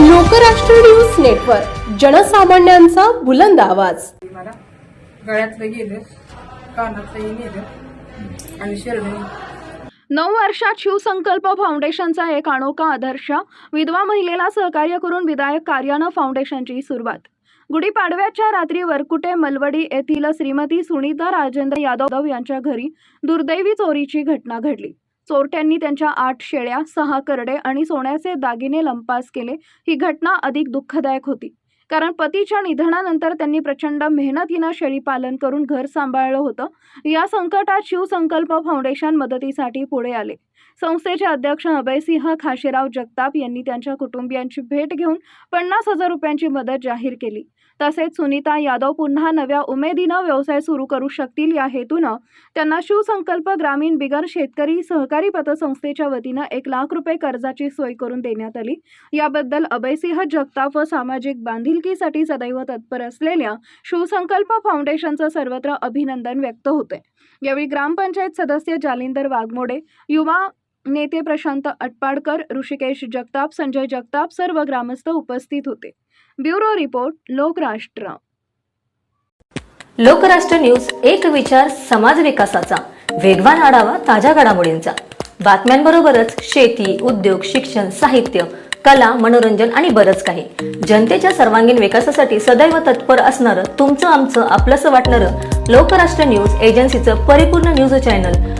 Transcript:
Lokrashtra news network जनसामान्यांचा बुलंद आवाज. मला गळ्यातलं गेलं कानातलंही नेलं आणि शेरडून नऊ वर्षात शिवसंकल्प फाउंडेशनचा एक अनोखा आदर्श विधवा महिलेला सहकार्य करून विधायक कार्यानं फाउंडेशनची सुरुवात. गुढीपाडव्याच्या रात्री वरकुटे मलवडी येथील श्रीमती सुनीता राजेंद्र यादव यांच्या घरी दुर्दैवी चोरीची घटना घडली. चोरट्यांनी त्यांच्या आठ शेळ्या सहा करडे आणि सोन्याचे दागिने लंपास केले. ही घटना अधिक दुःखदायक होती. कारण पतीच्या निधनानंतर त्यांनी प्रचंड मेहनतीनं शेळी पालन करून घर सांभाळलं होतं. या संकटात शिवसंकल्प फाउंडेशन मदतीसाठी पुढे आले. संस्थेचे अध्यक्ष अभयसिंह खाशेराव जगताप यांनी त्यांच्या कुटुंबियांची भेट घेऊन पन्नास हजार रुपयांची मदत जाहीर केली. तसेच सुनीता यादव पुन्हा नव्या उमेदीनं व्यवसाय सुरू करू शकतील या हेतूनं त्यांना शिवसंकल्प ग्रामीण बिगर शेतकरी सहकारी पतसंस्थेच्या वतीनं एक लाख रुपये कर्जाची सोय करून देण्यात आली. याबद्दल अभयसिंह जगताप व सामाजिक बांधिलकीसाठी सदैव तत्पर असलेल्या शिवसंकल्प फाउंडेशनचं सर्वत्र अभिनंदन व्यक्त होते यावेळी ग्रामपंचायत सदस्य जालिंदर वाघमोडे युवा नेते प्रशांत अटपाडकर ऋषिकेश जगताप संजय जगताप सर्व ग्रामस्थ उपस्थित होते. Bureau report Lokrashtra. Lokrashtra news एक विचार समाज विकासाचा. वेगवान आढावा ताज्या घडामोडींचा. बातम्यांबरोबरच शेती उद्योग शिक्षण साहित्य कला मनोरंजन आणि बरंच काही. जनतेच्या सर्वांगीण विकासासाठी सदैव तत्पर असणारं तुमचं आमचं आपलंसं वाटणारं लोकराष्ट्र न्यूज एजन्सीचं परिपूर्ण news channel